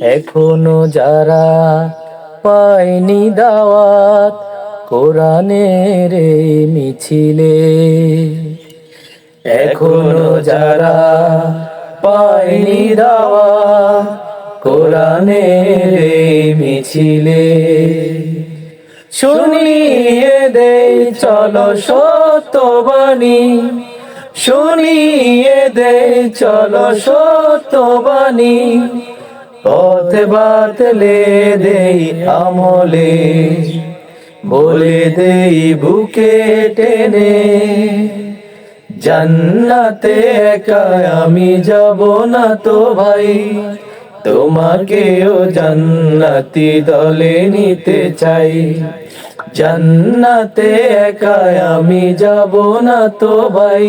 এখনও যারা পায়নি দাওয়াত কোরআনের মিছিলে, এখনও যারা পায়নি দাওয়াত কোরআনের মিছিলে। শুনিয়ে দে চলো সত্যবাণী। শুনিয়ে দে চলো সত্যবাণী। পথ বাতলে দেই আমলে, বলে দেই বুকে টেনে, জান্নাতে একা আমি যাব না তো ভাই, তোমাকেও জান্নাতি দলে নিতে চাই, জান্নাতে একা আমি যাব না তো ভাই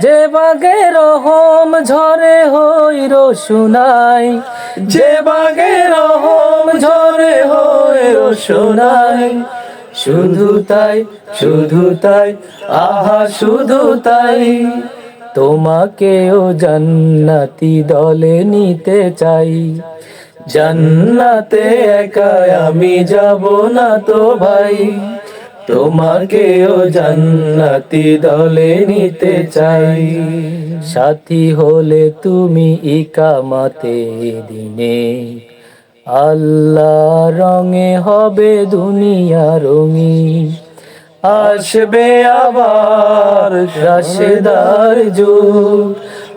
যে বাগে রহম ঝরে হই রসুনাই, যে বাগে রহম ঝরে হই রসুনাই। শুধু তাই শুধু তাই, আহা, শুধু তাই। তোমাকেও জান্নাতি দলে নিতে চাই। জান্নাতে একা আমি যাব না তো ভাই। তোমাকেও জান্নাতি দলে নিতে চাই। সাথী হলে তুমি ইকামাতে দিনে। আল্লাহ রঙে হবে দুনিয়া রঙি আসবে আবার রাশেদার যুগ।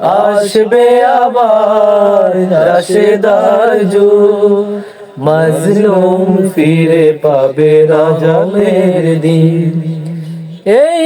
আসবে আবার রাশেদার যুগ। মজলুম ফিরে পাবে রাজমের দিন। এই